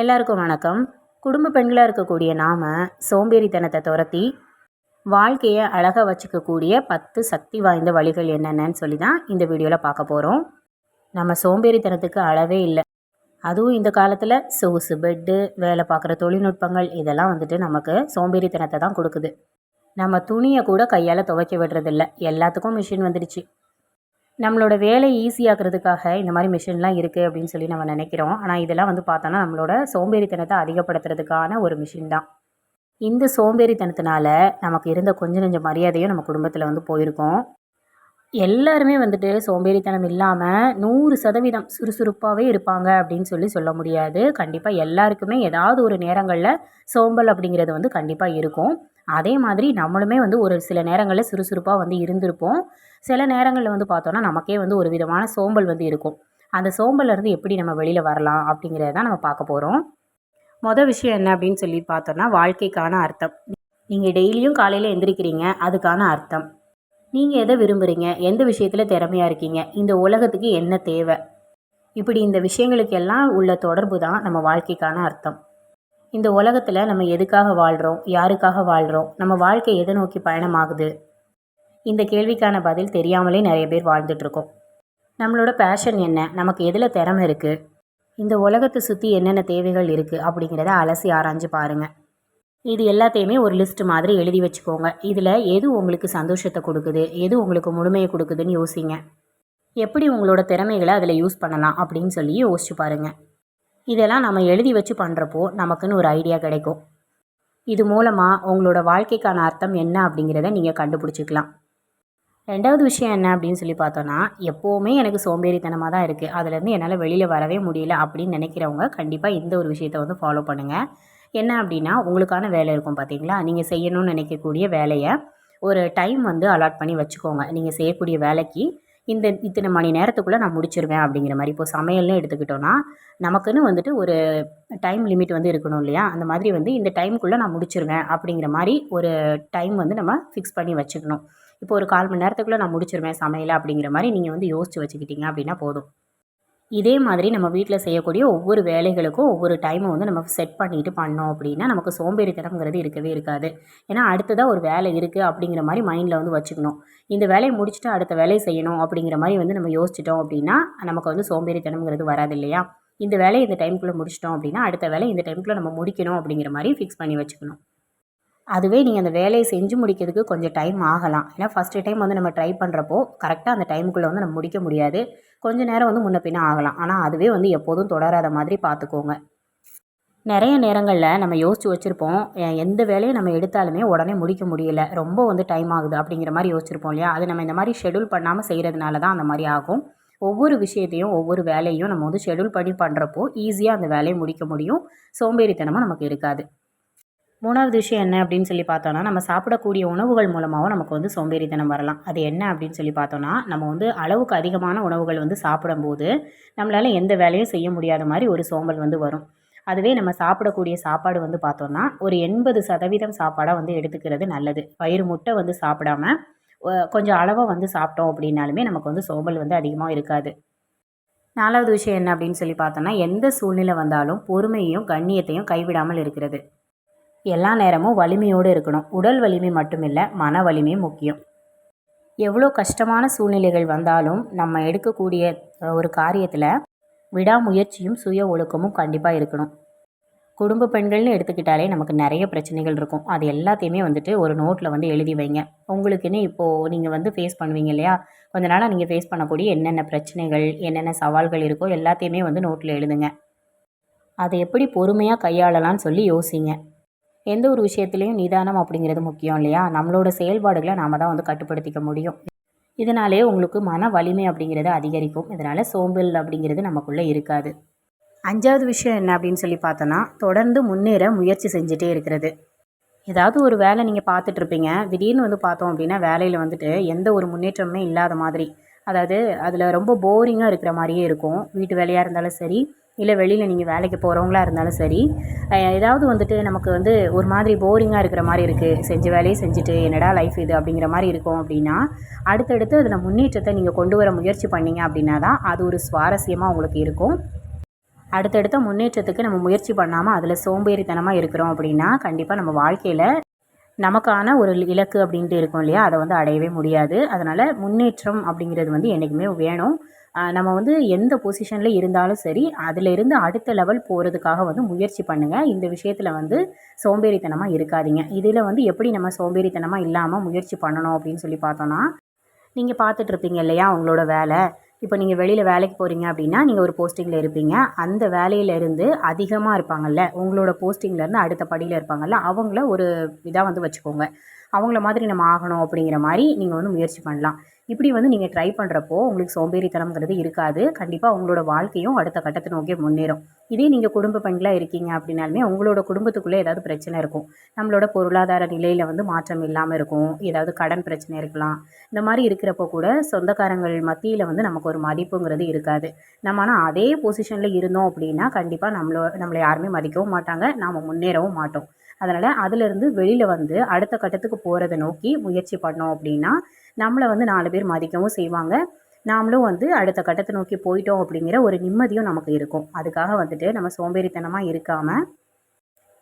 எல்லாருக்கும் வணக்கம். குடும்ப பெண்களாக இருக்கக்கூடிய நாம் சோம்பேறித்தனத்தை துரத்தி வாழ்க்கையை அழகாக வச்சுக்கக்கூடிய பத்து சக்தி வாய்ந்த வழிகள் என்னென்னு சொல்லி தான் இந்த வீடியோவில் பார்க்க போகிறோம் நம்ம சோம்பேறித்தனத்துக்கு அளவே இல்லை. அதுவும் இந்த காலத்தில் சொகுசு பெட்டு வேலை பார்க்குற தொழில்நுட்பங்கள் இதெல்லாம் வந்துட்டு நமக்கு சோம்பேறித்தனத்தை தான் கொடுக்குது. நம்ம துணியை கூட கையால் துவைக்க விடுறதில்ல. எல்லாத்துக்கும் மிஷின் வந்துடுச்சு. நம்மளோட வேலை ஈஸியாகிறதுக்காக இந்த மாதிரி மிஷின்லாம் இருக்குது அப்படின்னு சொல்லி நம்ம நினைக்கிறோம். ஆனால் இதெல்லாம் வந்து பார்த்தோன்னா நம்மளோட சோம்பேறித்தனத்தை அதிகப்படுத்துறதுக்கான ஒரு மிஷின் தான். இந்த சோம்பேறித்தனத்தினால நமக்கு இருந்த கொஞ்சம் கொஞ்சம் மரியாதையும் நம்ம குடும்பத்தில் வந்து போயிருக்கோம். எல்லாருமே வந்துட்டு சோம்பேறித்தனம் இல்லாமல் நூறு சதவீதம் சுறுசுறுப்பாகவே இருப்பாங்க அப்படின்னு சொல்லி சொல்ல முடியாது. கண்டிப்பாக எல்லாருக்குமே ஏதாவது ஒரு நேரங்களில் சோம்பல் அப்படிங்கிறது வந்து கண்டிப்பாக இருக்கும். அதே மாதிரி நம்மளுமே வந்து ஒரு சில நேரங்களில் சுறுசுறுப்பாக வந்து இருந்திருப்போம். சில நேரங்களில் வந்து பார்த்தோன்னா நமக்கே வந்து ஒரு விதமான சோம்பல் வந்து இருக்கும். அந்த சோம்பல்லேருந்து எப்படி நம்ம வெளியில் வரலாம் அப்படிங்கிறத தான் நம்ம பார்க்க போகிறோம் மொதல் விஷயம் என்ன அப்படின்னு சொல்லி பார்த்தோன்னா வாழ்க்கைக்கான அர்த்தம். நீங்கள் டெய்லியும் காலையில் எந்திரிக்கிறீங்க அதுக்கான அர்த்தம். நீங்கள் எதை விரும்புகிறீங்க எந்த விஷயத்தில் திறமையாக இருக்கீங்க இந்த உலகத்துக்கு என்ன தேவை? இப்படி இந்த விஷயங்களுக்கெல்லாம் உள்ள தொடர்பு தான் நம்ம வாழ்க்கைக்கான அர்த்தம். இந்த உலகத்தில் நம்ம எதுக்காக வாழ்கிறோம் யாருக்காக வாழ்கிறோம் நம்ம வாழ்க்கை எதை நோக்கி பயணமாகுது? இந்த கேள்விக்கான பதில் தெரியாமலே நிறைய பேர் வாழ்ந்துட்டுருக்கோம். நம்மளோட பேஷன் என்ன? நமக்கு எதில் திறமை இருக்குது இந்த உலகத்தை சுற்றி என்னென்ன தேவைகள் இருக்குது அப்படிங்கிறத அலசி ஆராய்ஞ்சு பாருங்கள் இது எல்லாத்தையுமே ஒரு லிஸ்ட் மாதிரி எழுதி வச்சுக்கோங்க. இதில் எது உங்களுக்கு சந்தோஷத்தை கொடுக்குது? எது உங்களுக்கு முழுமையை கொடுக்குதுன்னு யோசிங்க. எப்படி உங்களோட திறமைகளை அதில் யூஸ் பண்ணலாம் அப்படின்னு சொல்லி யோசிச்சு பாருங்கள் இதெல்லாம் நம்ம எழுதி வச்சு பண்ணுறப்போ நமக்குன்னு ஒரு ஐடியா கிடைக்கும். இது மூலமாக உங்களோட வாழ்க்கைக்கான அர்த்தம் என்ன அப்படிங்கிறத நீங்கள் கண்டுபிடிச்சிக்கலாம். ரெண்டாவது விஷயம் என்ன அப்படின்னு சொல்லி பார்த்தோன்னா எப்போவுமே எனக்கு சோம்பேறித்தனமாக தான் இருக்குது அதுலேருந்து என்னால் வெளியில் வரவே முடியல அப்படின்னு நினைக்கிறவங்க கண்டிப்பாக இந்த ஒரு விஷயத்தை வந்து ஃபாலோ பண்ணுங்கள் என்ன அப்படின்னா உங்களுக்கான வேலை இருக்கும் பார்த்தீங்களா நீங்கள் செய்யணும்னு நினைக்கக்கூடிய வேலையை ஒரு டைம் வந்து அலாட் பண்ணி வச்சுக்கோங்க. நீங்கள் செய்யக்கூடிய வேலைக்கு இந்த இத்தனை மணி நேரத்துக்குள்ளே நான் முடிச்சிருவேன் அப்படிங்கிற மாதிரி இப்போ சமையல்னு எடுத்துக்கிட்டோன்னா நமக்குன்னு வந்துட்டு ஒரு டைம் லிமிட் வந்து இருக்கணும் இல்லையா? அந்த மாதிரி வந்து இந்த டைமுக்குள்ளே நான் முடிச்சிருவேன் அப்படிங்கிற மாதிரி ஒரு டைம் வந்து நம்ம ஃபிக்ஸ் பண்ணி வச்சுக்கணும். இப்போ ஒரு கால் மணி நேரத்துக்குள்ளே நான் முடிச்சிருவேன் சமையல் அப்படிங்கிற மாதிரி நீங்கள் வந்து யோசிச்சு வச்சுக்கிட்டீங்க அப்படின்னா போதும். இதே மாதிரி நம்ம வீட்டில் செய்யக்கூடிய ஒவ்வொரு வேலைகளுக்கும் ஒவ்வொரு டைமை வந்து நம்ம செட் பண்ணிட்டு பண்ணோம் அப்படின்னா நமக்கு சோம்பேறித்தனம்ங்கிறது இருக்கவே இருக்காது. ஏன்னா அடுத்ததாக ஒரு வேலை இருக்குது அப்படிங்கிற மாதிரி மைண்டில் வந்து வச்சுக்கணும். இந்த வேலையை முடிச்சுட்டு அடுத்த வேலையை செய்யணும் அப்படிங்கிற மாதிரி வந்து நம்ம யோசிச்சிட்டோம் அப்படின்னா நமக்கு வந்து சோம்பேறித்தனம்ங்கிறது வராது இல்லையா? இந்த வேலையை இந்த டைமுக்குள்ளே முடிச்சிட்டோம் அப்படின்னா அடுத்த வேலை இந்த டைமுக்குள்ளே நம்ம முடிக்கணும் அப்படிங்கிற மாதிரி ஃபிக்ஸ் பண்ணி வச்சுக்கணும். அதுவே நீங்கள் அந்த வேலையை செஞ்சு முடிக்கிறதுக்கு கொஞ்சம் டைம் ஆகலாம். ஏன்னா ஃபஸ்ட்டு டைம் வந்து நம்ம ட்ரை பண்ணுறப்போ கரெக்டாக அந்த டைமுக்குள்ளே வந்து நம்ம முடிக்க முடியாது. கொஞ்சம் நேரம் வந்து முன்ன பின்ன ஆகலாம். ஆனால் அதுவே வந்து எப்போதும் தொடராத மாதிரி பார்த்துக்கோங்க. நிறைய நேரங்களில் நம்ம யோசித்து வச்சுருப்போம். எந்த வேலையை நம்ம எடுத்தாலுமே உடனே முடிக்க முடியல. ரொம்ப வந்து டைம் ஆகுது அப்படிங்கிற மாதிரி யோசிச்சிருப்போம் இல்லையா? அது நம்ம இந்த மாதிரி ஷெடியூல் பண்ணாமல் செய்கிறதுனால தான் அந்த மாதிரி ஆகும். ஒவ்வொரு விஷயத்தையும் ஒவ்வொரு வேலையும் நம்ம வந்து ஷெடியூல் பண்ணி பண்ணுறப்போ ஈஸியாக அந்த வேலையை முடிக்க முடியும். சோம்பேறித்தனமும் நமக்கு இருக்காது. மூணாவது விஷயம் என்ன அப்படின்னு சொல்லி பார்த்தோன்னா நம்ம சாப்பிடக்கூடிய உணவுகள் மூலமாகவும் நமக்கு வந்து சோம்பேறித்தனம் வரலாம். அது என்ன அப்படின்னு சொல்லி பார்த்தோன்னா நம்ம வந்து அளவுக்கு அதிகமான உணவுகள் வந்து சாப்பிடும்போது நம்மளால் எந்த வேலையும் செய்ய முடியாத மாதிரி ஒரு சோம்பல் வந்து வரும். அதுவே நம்ம சாப்பிடக்கூடிய சாப்பாடு வந்து பார்த்தோன்னா ஒரு எண்பது சதவீதம் சாப்பாடாக வந்து எடுத்துக்கிறது நல்லது. வயிறு முட்டை வந்து சாப்பிடாம கொஞ்சம் அளவாக வந்து சாப்பிட்டோம் அப்படின்னாலுமே நமக்கு வந்து சோம்பல் வந்து அதிகமாக இருக்காது. நாலாவது விஷயம் என்ன அப்படின்னு சொல்லி பார்த்தோன்னா எந்த சூழ்நிலை வந்தாலும் பொறுமையையும் கண்ணியத்தையும் கைவிடாமல் இருக்கிறது. எல்லா நேரமும் வலிமையோடு இருக்கணும். உடல் வலிமை மட்டுமில்லை மன வலிமையும் முக்கியம். எவ்வளோ கஷ்டமான சூழ்நிலைகள் வந்தாலும் நம்ம எடுக்கக்கூடிய ஒரு காரியத்தில் விடாமுயற்சியும் சுய ஒழுக்கமும் கண்டிப்பாக இருக்கணும். குடும்ப பெண்கள்னு எடுத்துக்கிட்டாலே நமக்கு நிறைய பிரச்சனைகள் இருக்கும். அது எல்லாத்தையுமே வந்துட்டு ஒரு நோட்டில் வந்து எழுதி வைங்க. உங்களுக்குன்னு இப்போது நீங்கள் வந்து ஃபேஸ் பண்ணுவீங்க இல்லையா? கொஞ்ச நாளாக நீங்கள் ஃபேஸ் பண்ணக்கூடிய என்னென்ன பிரச்சனைகள் என்னென்ன சவால்கள் இருக்கோ எல்லாத்தையுமே வந்து நோட்டில் எழுதுங்க. அதை எப்படி பொறுமையாக கையாளலான்னு சொல்லி யோசிங்க. எந்த ஒரு விஷயத்துலையும் நிதானம் அப்படிங்கிறது முக்கியம் இல்லையா? நம்மளோட செயல்பாடுகளை நாம் தான் வந்து கட்டுப்படுத்திக்க முடியும். இதனாலே உங்களுக்கு மன வலிமை அப்படிங்கிறது அதிகரிக்கும். இதனால் சோம்பல் அப்படிங்கிறது நமக்குள்ளே இருக்காது. அஞ்சாவது விஷயம் என்ன அப்படின்னு சொல்லி பார்த்தோன்னா தொடர்ந்து முன்னேற முயற்சி செஞ்சுட்டே இருக்கிறது. ஏதாவது ஒரு வேலை நீங்கள் பார்த்துட்ருப்பீங்க திடீர்னு வந்து பார்த்தோம் அப்படின்னா வேலையில் வந்துட்டு எந்த ஒரு முன்னேற்றமுமே இல்லாத மாதிரி. அதாவது அதில் ரொம்ப போரிங்காக இருக்கிற மாதிரியே இருக்கும். வீட்டு வேலையாக இருந்தாலும் சரி இல்லை வெளியில் நீங்கள் வேலைக்கு போகிறவங்களா இருந்தாலும் சரி ஏதாவது வந்துட்டு நமக்கு வந்து ஒரு மாதிரி போரிங்காக இருக்கிற மாதிரி இருக்குது செஞ்ச வேலையை செஞ்சுட்டு என்னடா லைஃப் இது அப்படிங்கிற மாதிரி இருக்கும் அப்படின்னா அடுத்தடுத்து அதில் முன்னேற்றத்தை நீங்கள் கொண்டு வர முயற்சி பண்ணீங்க அப்படின்னா தான் அது ஒரு சுவாரஸ்யமாக உங்களுக்கு இருக்கும். அடுத்தடுத்த முன்னேற்றத்துக்கு நம்ம முயற்சி பண்ணாமல் அதில் சோம்பேறித்தனமாக இருக்கிறோம் அப்படின்னா கண்டிப்பாக நம்ம வாழ்க்கையில் நமக்கான ஒரு இலக்கு அப்படின்ட்டு இருக்கும் இல்லையா? அதை வந்து அடையவே முடியாது. அதனால் முன்னேற்றம் அப்படிங்கிறது வந்து என்றைக்குமே வேணும். நம்ம வந்து எந்த பொசிஷனில் இருந்தாலும் சரி அதிலிருந்து அடுத்த லெவல் போகிறதுக்காக வந்து முயற்சி பண்ணுங்கள் இந்த விஷயத்தில் வந்து சோம்பேறித்தனமாக இருக்காதீங்க. இதில் வந்து எப்படி நம்ம சோம்பேறித்தனமாக இல்லாமல் முயற்சி பண்ணணும் அப்படின்னு சொல்லி பார்த்தோன்னா நீங்கள் பார்த்துட்ருப்பீங்க இல்லையா உங்களோட வேலை? இப்போ நீங்கள் வெளியில் வேலைக்கு போகிறீங்க அப்படின்னா நீங்கள் ஒரு போஸ்டிங்கில் இருப்பீங்க. அந்த வேலையிலேருந்து அதிகமாக இருப்பாங்கல்ல உங்களோட போஸ்டிங்லேருந்து அடுத்த படியில் இருப்பாங்கல்ல அவங்கள ஒரு இதாக வந்து வச்சுக்கோங்க. அவங்கள மாதிரி நம்ம ஆகணும் அப்படிங்கிற மாதிரி நீங்கள் வந்து முயற்சி பண்ணலாம். இப்படி வந்து நீங்கள் ட்ரை பண்ணுறப்போ உங்களுக்கு சோம்பேறித்தனம்ங்கிறது இருக்காது. கண்டிப்பாக உங்களோட வாழ்க்கையும் அடுத்த கட்டத்தை நோக்கி முன்னேறும். இதே நீங்கள் குடும்ப பெண்களாக இருக்கீங்க அப்படின்னாலுமே உங்களோட குடும்பத்துக்குள்ளே ஏதாவது பிரச்சனை இருக்கும். நம்மளோட பொருளாதார நிலையில் வந்து மாற்றம் இல்லாமல் இருக்கும். ஏதாவது கடன் பிரச்சனை இருக்கலாம். இந்த மாதிரி இருக்கிறப்போ கூட சொந்தக்காரங்கள் மத்தியில் வந்து நமக்கு ஒரு மதிப்புங்கிறது இருக்காது. நம்ம ஆனால் அதே பொசிஷனில் இருந்தோம் அப்படின்னா கண்டிப்பாக நம்மளோ நம்மளை யாருமே மதிக்கவும் மாட்டாங்க. நாம் முன்னேறவும் மாட்டோம். அதனால் அதிலிருந்து வெளியில் வந்து அடுத்த கட்டத்துக்கு போகிறத நோக்கி முயற்சி பண்ணோம் அப்படின்னா நம்மளை வந்து நாலு பேர் மதிக்கவும் செய்வாங்க. நாமளும் வந்து அடுத்த கட்டத்தை நோக்கி போயிட்டோம் அப்படிங்கிற ஒரு நிம்மதியும் நமக்கு இருக்கும். அதுக்காக வந்துட்டு நம்ம சோம்பேறித்தனமாக இருக்காமல்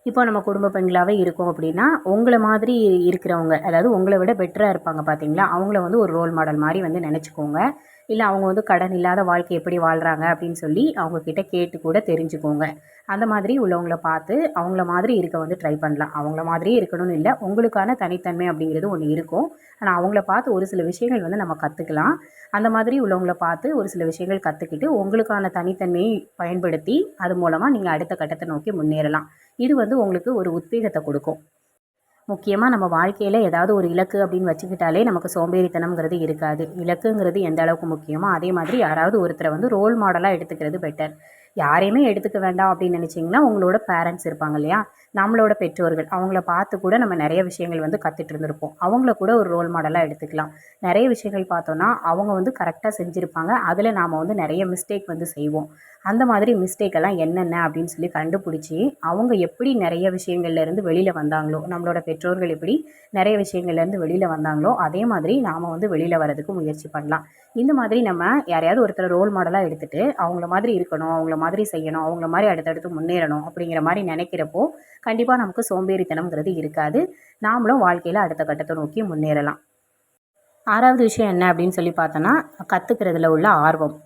இப்போ நம்ம குடும்ப பெண்களாகவே இருக்கோம் அப்படின்னா உங்களை மாதிரி இருக்கிறவங்க அதாவது உங்களை விட பெட்டராக இருப்பாங்க பார்த்தீங்களா அவங்கள வந்து ஒரு ரோல் மாடல் மாதிரி வந்து நினச்சிக்கோங்க. இல்லை அவங்க வந்து கடன் இல்லாத வாழ்க்கை எப்படி வாழ்கிறாங்க அப்படின்னு சொல்லி அவங்கக்கிட்ட கேட்டு கூட தெரிஞ்சுக்கோங்க. அந்த மாதிரி உள்ளவங்கள பார்த்து அவங்கள மாதிரி இருக்க வந்து ட்ரை பண்ணலாம். அவங்கள மாதிரியே இருக்கணும்னு இல்லை உங்களுக்கான தனித்தன்மை அப்படிங்கிறது ஒன்று இருக்கும். ஆனால் அவங்கள பார்த்து ஒரு சில விஷயங்கள் வந்து நம்ம கற்றுக்கலாம் அந்த மாதிரி உள்ளவங்கள பார்த்து ஒரு சில விஷயங்கள் கற்றுக்கிட்டு உங்களுக்கான தனித்தன்மையை பயன்படுத்தி அது மூலமாக நீங்கள் அடுத்த கட்டத்தை நோக்கி முன்னேறலாம். இது வந்து உங்களுக்கு ஒரு உத்வேகத்தை கொடுக்கும். முக்கியமாக நம்ம வாழ்க்கையில் ஏதாவது ஒரு இலக்கு அப்படின்னு வச்சுக்கிட்டாலே நமக்கு சோம்பேறித்தனம்ங்கிறது இருக்காது. இலக்குங்கிறது எந்த அளவுக்கு முக்கியமோ அதே மாதிரி யாராவது ஒருத்தரை வந்து ரோல் மாடலாக எடுத்துக்கிறது பெட்டர் யாரையுமே எடுத்துக்க வேண்டாம் அப்படின்னு நினச்சிங்கன்னா உங்களோட பேரண்ட்ஸ் இருப்பாங்க இல்லையா? நம்மளோட பெற்றோர்கள் அவங்கள பார்த்து கூட நம்ம நிறைய விஷயங்கள் வந்து கற்றுட்டு இருந்திருப்போம். அவங்கள கூட ஒரு ரோல் மாடலாக எடுத்துக்கலாம். நிறைய விஷயங்கள் பார்த்தோன்னா அவங்க வந்து கரெக்டாக செஞ்சுருப்பாங்க. அதில் நாம் வந்து நிறைய மிஸ்டேக் வந்து செய்வோம். அந்த மாதிரி மிஸ்டேக் எல்லாம் என்னென்ன அப்படின்னு சொல்லி கண்டுபிடிச்சி அவங்க எப்படி நிறைய விஷயங்கள்லேருந்து வெளியில் வந்தாங்களோ நம்மளோட பெற்றோர்கள் எப்படி நிறைய விஷயங்கள்லேருந்து வெளியில் வந்தாங்களோ அதே மாதிரி நாம் வந்து வெளியில் வரதுக்கு முயற்சி பண்ணலாம். இந்த மாதிரி நம்ம யாரையாவது ஒருத்தர் ரோல் மாடலாக எடுத்துகிட்டு அவங்கள மாதிரி இருக்கணும் அவங்கள மாதிரி செய்யணும் அவங்கள மாதிரி அடுத்தடுத்து முன்னேறணும் அப்படிங்கிற மாதிரி நினைக்கிறப்போ கண்டிப்பாக நமக்கு சோம்பேறித்தனம்ங்கிறது இருக்காது. நாமளும் வாழ்க்கையில் அடுத்த கட்டத்தை நோக்கி முன்னேறலாம். ஆறாவது விஷயம் என்ன அப்படின்னு சொல்லி பார்த்தோன்னா கற்றுக்கிறதுல உள்ள ஆர்வம்.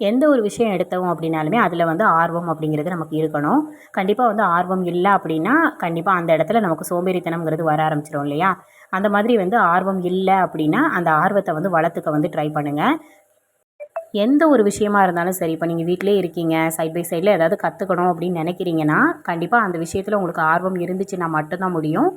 எந்த ஒரு விஷயம் எடுத்தோம் அப்படின்னாலுமே அதில் வந்து ஆர்வம் அப்படிங்கிறது நமக்கு இருக்கணும். கண்டிப்பாக வந்து ஆர்வம் இல்லை அப்படின்னா கண்டிப்பாக அந்த இடத்துல நமக்கு சோம்பேறித்தனம்ங்கிறது வர ஆரம்பிச்சிடும் இல்லையா? அந்த மாதிரி வந்து ஆர்வம் இல்லை அப்படின்னா அந்த ஆர்வத்தை வந்து வளர்த்துக்க வந்து ட்ரை பண்ணுங்கள் எந்த ஒரு விஷயமா இருந்தாலும் சரி இப்போ நீங்கள் வீட்டிலே இருக்கீங்க சைட் பை சைடில் ஏதாவது கற்றுக்கணும் அப்படின்னு நினைக்கிறீங்கன்னா கண்டிப்பாக அந்த விஷயத்தில் உங்களுக்கு ஆர்வம் இருந்துச்சுன்னா மட்டும்தான் முடியும்.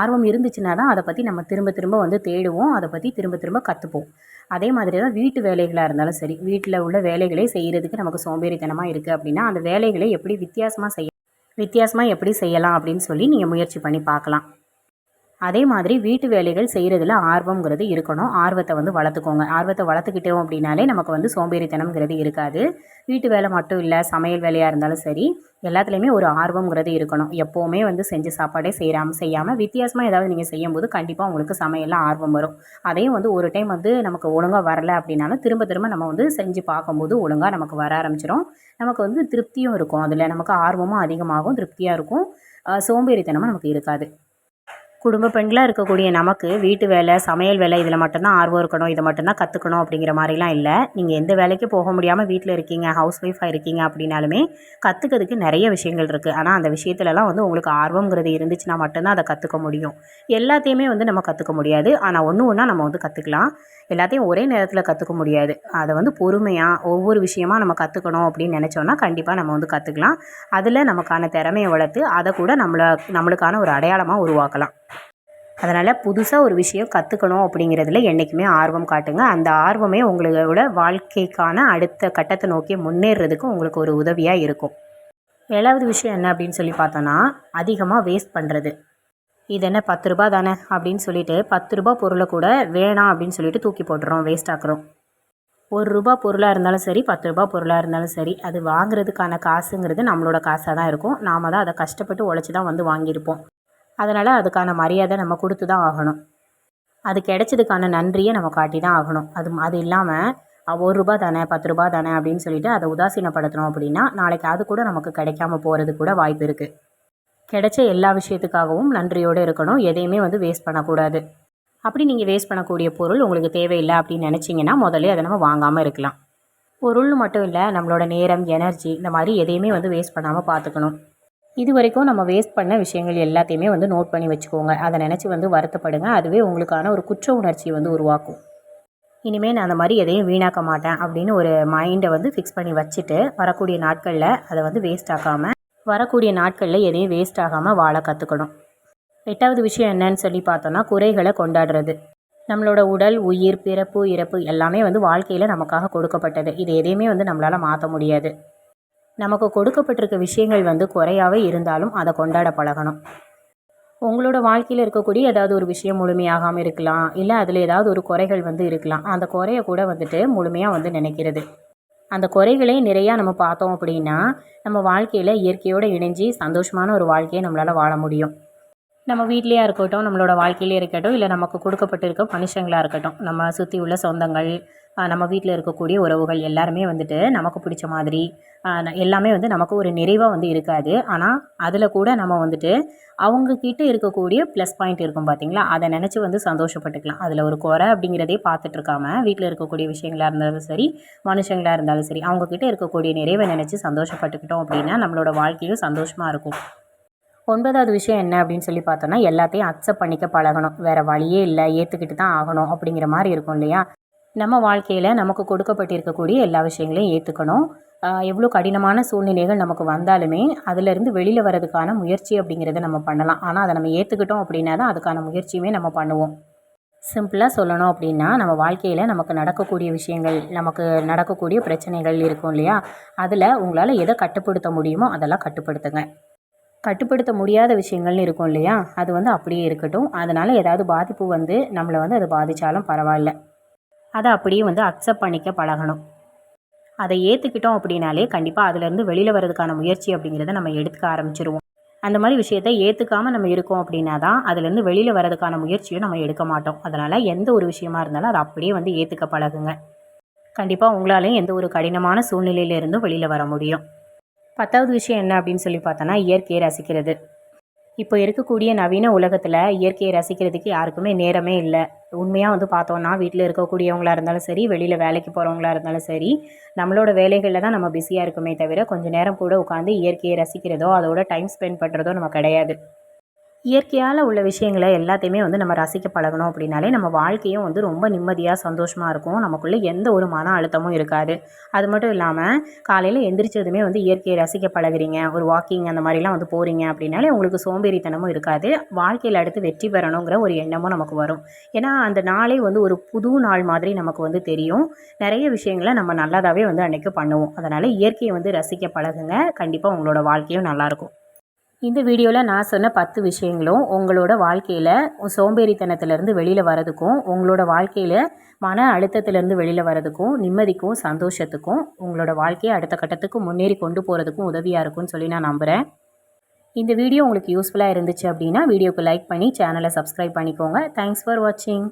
ஆர்வம் இருந்துச்சுன்னா தான் அதை பற்றி நம்ம திரும்ப திரும்ப வந்து தேடுவோம் அதை பற்றி திரும்ப திரும்ப கற்றுப்போம் அதே மாதிரி தான் வீட்டு வேலைகளாக இருந்தாலும் சரி வீட்டில் உள்ள வேலைகளை செய்கிறதுக்கு நமக்கு சோம்பேறித்தனமாக இருக்குது அப்படின்னா அந்த வேலைகளை எப்படி வித்தியாசமாக செய்ய வித்தியாசமாக எப்படி செய்யலாம் அப்படின்னு சொல்லி நீங்கள் முயற்சி பண்ணி பார்க்கலாம். அதே மாதிரி வீட்டு வேலைகள் செய்கிறதுல ஆர்வம்ங்கிறது இருக்கணும். ஆர்வத்தை வந்து வளர்த்துக்கோங்க. ஆர்வத்தை வளர்த்துக்கிட்டோம் அப்படின்னாலே நமக்கு வந்து சோம்பேறித்தனம்ங்கிறது இருக்காது. வீட்டு வேலை மட்டும் இல்லை சமையல் வேலையாக இருந்தாலும் சரி எல்லாத்துலேயுமே ஒரு ஆர்வம்ங்கிறது இருக்கணும். எப்போவுமே வந்து செஞ்சு சாப்பாடே செய்யாமல் செய்யாமல் வித்தியாசமாக ஏதாவது நீங்கள் செய்யும்போது கண்டிப்பாக உங்களுக்கு சமையலில் ஆர்வம் வரும். அதையும் வந்து ஒரு டைம் வந்து நமக்கு ஒழுங்காக வரல அப்படின்னாலும் திரும்ப திரும்ப நம்ம வந்து செஞ்சு பார்க்கும்போது ஒழுங்காக நமக்கு வர ஆரம்பிச்சிடும் நமக்கு வந்து திருப்தியும் இருக்கும். அதில் நமக்கு ஆர்வமும் அதிகமாகும் திருப்தியாக இருக்கும். சோம்பேறித்தனமும் நமக்கு இருக்காது. குடும்ப பெண்களாக இருக்கக்கூடிய நமக்கு வீட்டு வேலை சமையல் வேலை இதில் மட்டும்தான் ஆர்வம் இருக்கணும். இதை மட்டும்தான் கற்றுக்கணும் அப்படிங்கிற மாதிரிலாம் இல்லை. நீங்கள் எந்த வேலைக்கும் போக முடியாமல் வீட்டில் இருக்கீங்க ஹவுஸ் ஒய்ஃபாக இருக்கீங்க அப்படின்னாலுமே கற்றுக்கிறதுக்கு நிறைய விஷயங்கள் இருக்குது ஆனால் அந்த விஷயத்துலலாம் வந்து உங்களுக்கு ஆர்வங்கிறது இருந்துச்சுன்னா மட்டும்தான் அதை கற்றுக்க முடியும். எல்லாத்தையுமே வந்து நம்ம கற்றுக்க முடியாது. ஆனால் ஒன்று ஒன்றா நம்ம வந்து கற்றுக்கலாம் எல்லாத்தையும் ஒரே நேரத்தில் கற்றுக்க முடியாது. அதை வந்து பொறுமையாக ஒவ்வொரு விஷயமா நம்ம கற்றுக்கணும் அப்படின்னு நினச்சோன்னா கண்டிப்பாக நம்ம வந்து கற்றுக்கலாம் அதில் நமக்கான திறமையை வளர்த்து அதை கூட நம்மளை நம்மளுக்கான ஒரு அடையாளமாக உருவாக்கலாம். அதனால் புதுசாக ஒரு விஷயம் கற்றுக்கணும் அப்படிங்கிறதுல என்றைக்குமே ஆர்வம் காட்டுங்க. அந்த ஆர்வமே உங்களோட வாழ்க்கைக்கான அடுத்த கட்டத்தை நோக்கி முன்னேறதுக்கு உங்களுக்கு ஒரு உதவியாக இருக்கும். ஏழாவது விஷயம் என்ன அப்படின்னு சொல்லி பார்த்தோன்னா அதிகமாக வேஸ்ட் பண்ணுறது இது என்ன பத்து ரூபா தானே அப்படின்னு சொல்லிட்டு பத்து ரூபா பொருளை கூட வேணாம் அப்படின்னு சொல்லிட்டு தூக்கி போட்டுறோம் வேஸ்ட் ஆக்குறோம். ஒரு ரூபா பொருளாக இருந்தாலும் சரி பத்து ரூபா பொருளாக இருந்தாலும் சரி அது வாங்குறதுக்கான காசுங்கிறது நம்மளோட காசாக தான் இருக்கும். நாம் தான் அதை கஷ்டப்பட்டு உழைச்சி தான் வந்து வாங்கியிருப்போம். அதனால் அதுக்கான மரியாதை நம்ம கொடுத்து தான் ஆகணும். அது கிடைச்சதுக்கான நன்றியை நம்ம காட்டி தான் ஆகணும். அது அது இல்லாமல் ஒரு ரூபா தானே பத்து ரூபா தானே அப்படின்னு சொல்லிட்டு அதை உதாசீனப்படுத்தினோம் அப்படின்னா நாளைக்கு அது கூட நமக்கு கிடைக்காம போகிறது கூட வாய்ப்பு இருக்குது கிடைச்ச எல்லா விஷயத்துக்காகவும் நன்றியோடு இருக்கணும். எதையுமே வந்து வேஸ்ட் பண்ணக்கூடாது. அப்படி நீங்கள் வேஸ்ட் பண்ணக்கூடிய பொருள் உங்களுக்கு தேவையில்லை அப்படின்னு நினச்சிங்கன்னா முதல்ல அதை நம்ம வாங்காமல் இருக்கலாம். பொருள் மட்டும் இல்லை நம்மளோட நேரம் எனர்ஜி இந்த மாதிரி எதையுமே வந்து வேஸ்ட் பண்ணாமல் பார்த்துக்கணும் இது வரைக்கும் நம்ம வேஸ்ட் பண்ண விஷயங்கள் எல்லாத்தையுமே வந்து நோட் பண்ணி வச்சுக்கோங்க. அதை நினச்சி வந்து வருத்தப்படுங்க. அதுவே உங்களுக்கான ஒரு குற்ற உணர்ச்சி வந்து உருவாக்கும். இனிமேல் நான் அந்த மாதிரி எதையும் வீணாக்க மாட்டேன் அப்படின்னு ஒரு மைண்டை வந்து ஃபிக்ஸ் பண்ணி வச்சுட்டு வரக்கூடிய நாட்களில் அதை வந்து வேஸ்ட் ஆக்காமல் வரக்கூடிய நாட்களில் எதையும் வேஸ்ட் ஆகாமல் வாழ கற்றுக்கணும் எட்டாவது விஷயம் என்னன்னு சொல்லி பார்த்தோன்னா குறைகளை கொண்டாடுறது. நம்மளோட உடல் உயிர் பிறப்பு இறப்பு எல்லாமே வந்து வாழ்க்கையில் நமக்காக கொடுக்கப்பட்டது. இது எதையுமே வந்து நம்மளால் மாற்ற முடியாது. நமக்கு கொடுக்கப்பட்டிருக்க விஷயங்கள் வந்து குறையாகவே இருந்தாலும் அதை கொண்டாட பழகணும். உங்களோட வாழ்க்கையில் இருக்கக்கூடிய ஏதாவது ஒரு விஷயம் முழுமையாகாமல் இருக்கலாம். இல்லை அதில் ஏதாவது ஒரு குறைகள் வந்து இருக்கலாம். அந்த குறைய கூட வந்துட்டு முழுமையாக வந்து நினைக்கிறது. அந்த குறைகளே நிறையா நம்ம பார்த்தோம் அப்படின்னா நம்ம வாழ்க்கையில் இயற்கையோடு இணைஞ்சு சந்தோஷமான ஒரு வாழ்க்கையை நம்மளால் வாழ முடியும். நம்ம வீட்லேயே இருக்கட்டும் நம்மளோட வாழ்க்கையிலே இருக்கட்டும் இல்லை நமக்கு கொடுக்கப்பட்டிருக்க மனுஷங்களாக இருக்கட்டும் நம்ம சுற்றி உள்ள சொந்தங்கள் நம்ம வீட்டில் இருக்கக்கூடிய உறவுகள் எல்லாருமே வந்துட்டு நமக்கு பிடிச்ச மாதிரி எல்லாமே வந்து நமக்கு ஒரு நிறைவாக வந்து இருக்காது. ஆனால் அதில் கூட நம்ம வந்துட்டு அவங்கக்கிட்ட இருக்கக்கூடிய ப்ளஸ் பாயிண்ட் இருக்கும் பார்த்தீங்களா அதை நினச்சி வந்து சந்தோஷப்பட்டுக்கலாம். அதில் ஒரு குறை அப்படிங்கிறதே பார்த்துட்டு இருக்காம வீட்டில் இருக்கக்கூடிய விஷயங்களாக இருந்தாலும் சரி மனுஷங்களாக இருந்தாலும் சரி அவங்கக்கிட்ட இருக்கக்கூடிய நிறைவை நினச்சி சந்தோஷப்பட்டுக்கிட்டோம் அப்படின்னா நம்மளோட வாழ்க்கையும் சந்தோஷமாக இருக்கும். ஒன்பதாவது விஷயம் என்ன அப்படின்னு சொல்லி பார்த்தோன்னா எல்லாத்தையும் அக்செப்ட் பண்ணிக்க பழகணும். வேறு வழியே இல்லை. ஏற்றுக்கிட்டு தான் ஆகணும் அப்படிங்கிற மாதிரி இருக்கும் இல்லையா? நம்ம வாழ்க்கையில் நமக்கு கொடுக்கப்பட்டிருக்கக்கூடிய எல்லா விஷயங்களையும் ஏற்றுக்கணும் எவ்வளோ கடினமான சூழ்நிலைகள் நமக்கு வந்தாலுமே அதிலிருந்து வெளியில் வர்றதுக்கான முயற்சி அப்படிங்கிறத நம்ம பண்ணலாம். ஆனால் அதை நம்ம ஏற்றுக்கிட்டோம் அப்படின்னா தான் அதுக்கான முயற்சியுமே நம்ம பண்ணுவோம். சிம்பிளாக சொல்லணும் அப்படின்னா நம்ம வாழ்க்கையில் நமக்கு நடக்கக்கூடிய விஷயங்கள் நமக்கு நடக்கக்கூடிய பிரச்சனைகள் இருக்கும் இல்லையா? அதில் உங்களால் எதை கட்டுப்படுத்த முடியுமோ அதெல்லாம் கட்டுப்படுத்துங்க. கட்டுப்படுத்த முடியாத விஷயங்கள்னு இருக்கும் இல்லையா? அது வந்து அப்படியே இருக்கட்டும். அதனால் ஏதாவது பாதிப்பு வந்து நம்மளை வந்து அது பாதித்தாலும் பரவாயில்ல. அதை அப்படியே வந்து அக்செப்ட் பண்ணிக்க பழகணும். அதை ஏற்றுக்கிட்டோம் அப்படின்னாலே கண்டிப்பாக அதுலேருந்து வெளியில் வரதுக்கான முயற்சி அப்படிங்கிறத நம்ம எடுத்துக்க ஆரம்பிச்சிருவோம். அந்த மாதிரி விஷயத்தை ஏற்றுக்காமல் நம்ம இருக்கோம் அப்படின்னா தான் அதுலேருந்து வெளியில் வரதுக்கான முயற்சியும் நம்ம எடுக்க மாட்டோம். அதனால் எந்த ஒரு விஷயமா இருந்தாலும் அதை அப்படியே வந்து ஏற்றுக்க பழகுங்க. கண்டிப்பாக உங்களாலேயும் எந்த ஒரு கடினமான சூழ்நிலையிலிருந்தும் வெளியில் வர முடியும். பத்தாவது விஷயம் என்ன அப்படின்னு சொல்லி பார்த்தோன்னா இயற்கையை ரசிக்கிறது. இப்போ இருக்கக்கூடிய நவீன உலகத்தில் இயற்கையை ரசிக்கிறதுக்கு யாருக்குமே நேரமே இல்லை. உண்மையாக வந்து பார்த்தோன்னா வீட்டில் இருக்கக்கூடியவங்களாக இருந்தாலும் சரி வெளியில் வேலைக்கு போகிறவங்களா இருந்தாலும் சரி நம்மளோட வேலைகளில் தான் நம்ம பிஸியாக இருக்குமே தவிர கொஞ்சம் நேரம் கூட உட்காந்து இயற்கையை ரசிக்கிறதோ அதோட டைம் ஸ்பெண்ட் பண்ணுறதோ நம்ம கிடையாது. இயற்கையால் உள்ள விஷயங்களை எல்லாத்தையுமே வந்து நம்ம ரசிக்க பழகணும் அப்படின்னாலே நம்ம வாழ்க்கையும் வந்து ரொம்ப நிம்மதியாக சந்தோஷமாக இருக்கும். நமக்குள்ளே எந்த ஒரு மன அழுத்தமும் இருக்காது. அது மட்டும் இல்லாமல் காலையில் எந்திரிச்சதுமே வந்து இயற்கையை ரசிக்க பழகுறீங்க. ஒரு வாக்கிங் அந்த மாதிரிலாம் வந்து போகிறீங்க அப்படின்னாலே உங்களுக்கு சோம்பேறித்தனமும் இருக்காது. வாழ்க்கையில் அடுத்து வெற்றி பெறணுங்கிற ஒரு எண்ணமும் நமக்கு வரும். ஏன்னா அந்த நாளே வந்து ஒரு புது நாள் மாதிரி நமக்கு வந்து தெரியும். நிறைய விஷயங்களை நம்ம நல்லதாகவே வந்து அன்றைக்கி பண்ணுவோம். அதனால் இயற்கையை வந்து ரசிக்க பழகுங்க. கண்டிப்பாக உங்களோட வாழ்க்கையும் நல்லாயிருக்கும் இந்த வீடியோவில் நான் சொன்ன பத்து விஷயங்களும் உங்களோட வாழ்க்கையில் சோம்பேறித்தனத்திலேருந்து வெளியில் வரதுக்கும் உங்களோட வாழ்க்கையில் மன அழுத்தத்திலேருந்து வெளியில் வரதுக்கும் நிம்மதிக்கும் சந்தோஷத்துக்கும் உங்களோட வாழ்க்கையை அடுத்த கட்டத்துக்கு முன்னேறி கொண்டு போகிறதுக்கும் உதவியாக இருக்கும்னு சொல்லி நான் நம்புகிறேன் இந்த வீடியோ உங்களுக்கு யூஸ்ஃபுல்லாக இருந்துச்சு அப்படின்னா வீடியோக்கு லைக் பண்ணி சேனலை சப்ஸ்கிரைப் பண்ணிக்கோங்க. தேங்க்ஸ் ஃபார் வாட்சிங்